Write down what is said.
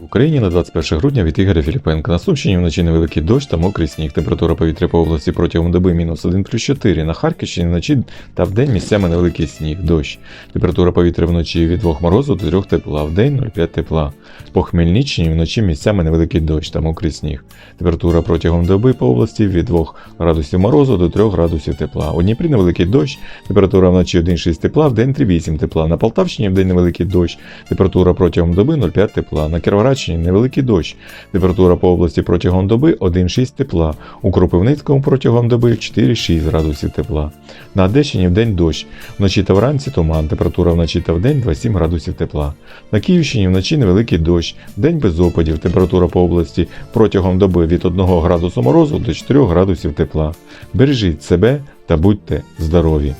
В Україні на 21 грудня від Ігоря Філіпенка. На Сумщині вночі невеликий дощ та мокрий сніг. Температура повітря по області протягом доби мінус 1 плюс 4. На Харківщині вночі та вдень місцями невеликий сніг, дощ. Температура повітря вночі від 2 морозу до 3 тепла, вдень 0,5 тепла. По Хмельниччині вночі місцями невеликий дощ та мокрий сніг. Температура протягом доби по області від 2 градусів морозу до 3 градусів тепла. У Дніпрі невеликий дощ, температура вночі 1,6 тепла, вдень 3,8 тепла. На Полтавщині вдень невеликий дощ, температура протягом доби 0,5 тепла. На Кіровоградщині невеликий дощ, температура по області протягом доби 1,6 тепла. У Кропивницькому протягом доби 4,6 градусів тепла. На Одещині вдень дощ, вночі та вранці туман, температура вночі та вдень 2,7 градусів тепла. На Київщині вночі невеликий дощ, вдень без опадів, температура по області протягом доби від 1 градусу морозу до 4 градусів тепла. Бережіть себе та будьте здорові!